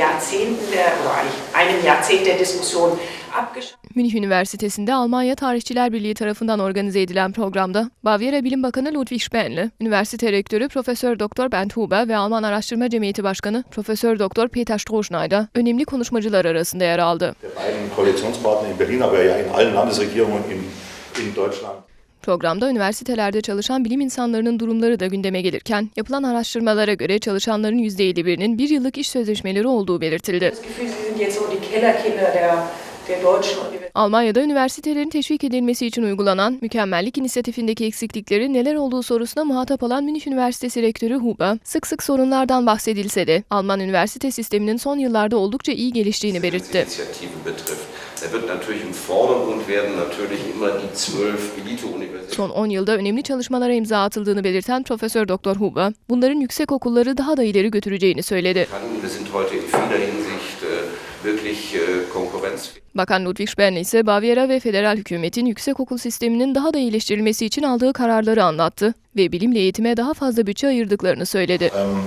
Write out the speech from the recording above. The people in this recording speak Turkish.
Jahrzehnten der, oder eigentlich einem Jahrzehnt der Diskussion abgeschlossen. Münih Üniversitesi'nde Almanya Tarihçiler Birliği tarafından organize edilen programda Bavyera Bilim Bakanı Ludwig Spähnle, üniversite rektörü Profesör Doktor Bernd Huber ve Alman Araştırma Cemiyeti Başkanı Profesör Doktor Peter Strohschneider önemli konuşmacılar arasında yer aldı. der beiden Koalitionspartner in Berlin, aber ja in allen Landesregierungen in, in Deutschland. Programda üniversitelerde çalışan bilim insanlarının durumları da gündeme gelirken, yapılan araştırmalara göre çalışanların %51'inin bir yıllık iş sözleşmeleri olduğu belirtildi. Almanya'da üniversitelerin teşvik edilmesi için uygulanan mükemmellik inisiyatifindeki eksiklikleri neler olduğu sorusuna muhatap olan Münih Üniversitesi Rektörü Huber, sık sık sorunlardan bahsedilse de Alman üniversite sisteminin son yıllarda oldukça iyi geliştiğini belirtti. Da wird natürlich im Vordergrund werden natürlich immer die zwölf Elite-Universitäten. Son 10 yılda önemli çalışmalara imza atıldığını belirten Profesör Doktor Huber, bunların yüksek okulları daha da ileri götüreceğini söyledi. kann. Wir sind heute in vieler Hinsicht wirklich konkurrenzfähig. Bakan Ludwig Sperner ise Bavyera ve federal hükümetin yüksek okul sisteminin daha da iyileştirilmesi için aldığı kararları anlattı ve bilimle eğitime daha fazla bütçe ayırdıklarını söyledi. Ähm,